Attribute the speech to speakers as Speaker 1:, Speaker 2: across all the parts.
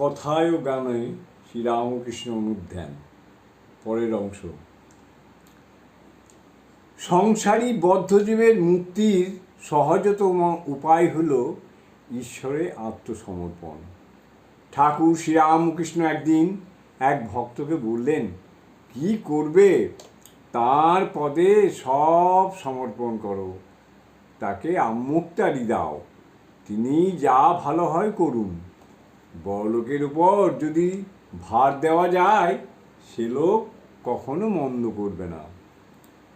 Speaker 1: কথায় ও গানে শ্রীরামকৃষ্ণ অনুধ্যান পরের অংশ। সংসারী বদ্ধজীবের মুক্তির সহজতম উপায় হল ঈশ্বরে আত্মসমর্পণ। ঠাকুর শ্রীরামকৃষ্ণ একদিন এক ভক্তকে বললেন, কি করবে? তার পদে সব সমর্পণ করো। তাকে আমুক্তারি দাও। তিনি যা ভালো হয় করুন। বড়লোকের উপর যদি ভার দেওয়া যায়, সে লোক কখনো মন্দ করবে না।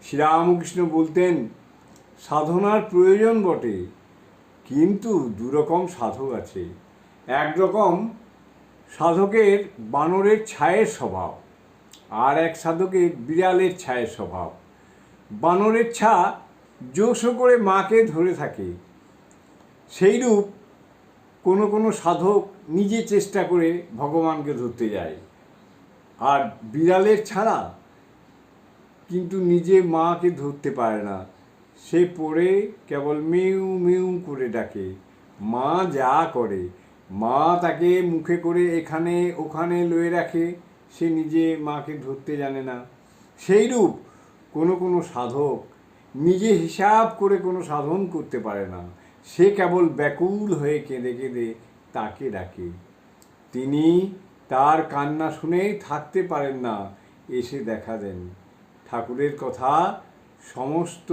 Speaker 1: শ্রীরামকৃষ্ণ বলতেন, সাধনার প্রয়োজন বটে, কিন্তু দুরকম সাধক আছে। একরকম সাধকের বানরের ছায়ের স্বভাব, আর এক সাধকের বিড়ালের ছায়ের স্বভাব। বানরের ছা জোশ করে মাকে ধরে থাকে। সেইরূপ কোনো কোনো সাধক নিজে চেষ্টা করে ভগবানকে ধরতে যায়। আর বিড়ালের ছাড়া কিন্তু নিজে মাকে ধরতে পারে না। সে পড়ে কেবল মেউ মেউ করে ডাকে। মা যা করে, মা তাকে মুখে করে এখানে, ওখানে লয়ে রাখে। সে নিজে মাকে ধরতে জানে না। সেইরূপ কোনো কোনো সাধক নিজে হিসাব করে কোনো সাধন করতে পারে না। সে কেবল ব্যাকুল হয়ে কেঁদে কেঁদে তাকে ডাকে। তিনি তার কান্না শুনেই থাকতে পারেন না, এসে দেখা দেন। ঠাকুরের কথা, সমস্ত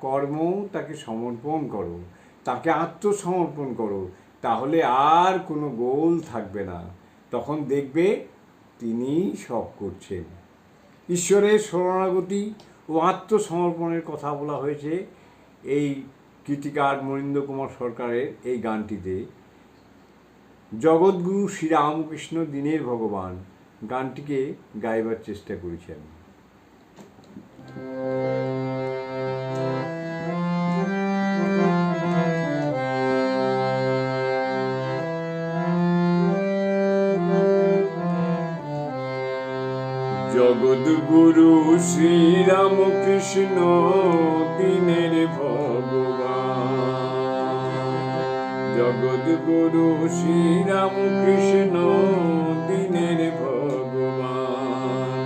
Speaker 1: কর্ম তাকে সমর্পণ করো, তাকে আত্মসমর্পণ করো, তাহলে আর কোনো গোল থাকবে না। তখন দেখবে তিনি সব করছেন। ঈশ্বরের শরণাগতি ও আত্মসমর্পণের কথা বলা হয়েছে। এই কীর্তিকার মরিন্দ্র কুমার সরকারের এই গানটিতে, জগৎগুরু শ্রীরামকৃষ্ণ দিনের ভগবান গানটিকে গাইবার চেষ্টা করেছেন। জগৎগুরু শ্রীরামকৃষ্ণ দিনের জগৎগুরু শ্রীরামকৃষ্ণ দিনের ভগবান।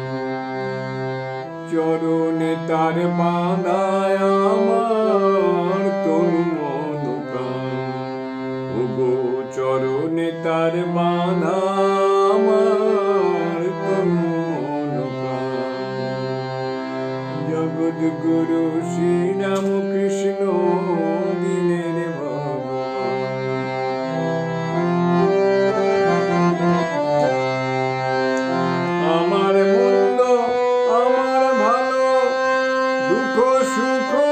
Speaker 1: চরণে তার বাঁধায় আমার তনু মনোপ্রাণ। ওগো চরণে তার বাঁধা আমার তনু মনোপ্রাণ। জগৎগুরু শ্রীরামকৃষ্ণ দুঃখ সুখ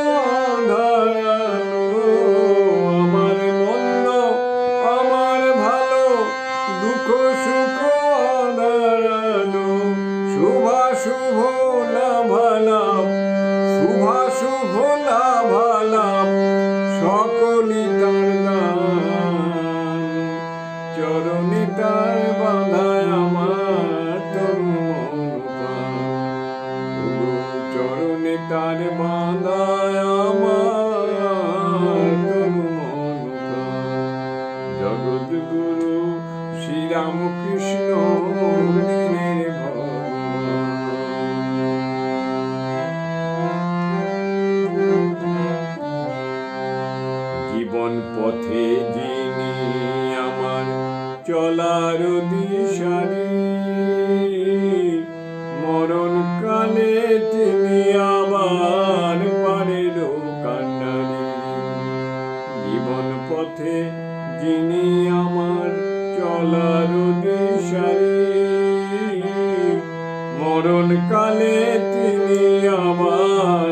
Speaker 1: দিশারি মরণ কালে তিনি আবার পারের কান্নারি জীবন পথে যিনি আমার চলার দিশারি। মরণ কালে তিনি আবার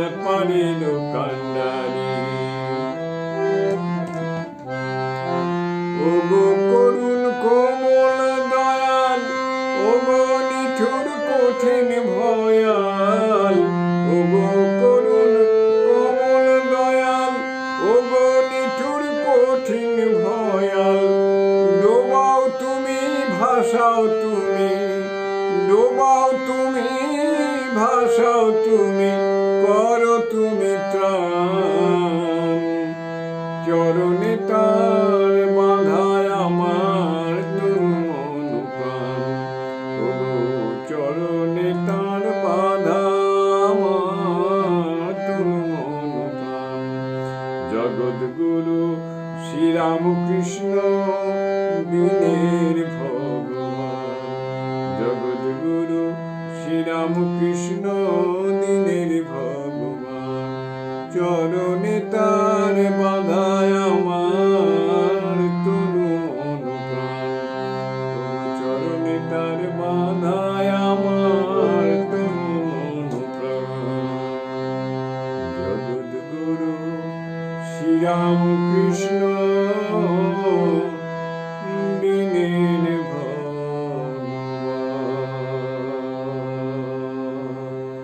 Speaker 1: কঠিন ভয়াল, ওগো করুণ কোমল দয়াল, ওগো নিঠুর কঠিন ভয়াল। ডোবাও তুমি ভাষাও তুমি, ডোবাও তুমি ভাষাও তুমি, করো তুমি ত্রাণ। চরণে তার বাঁধায় আমার শ্রীরামকৃষ্ণ দিনের ভগবান। জগৎগুরু শ্রীরামকৃষ্ণ দিনের ভগবান। চরণে তার বাধায় আমার। Yam Krishna Bini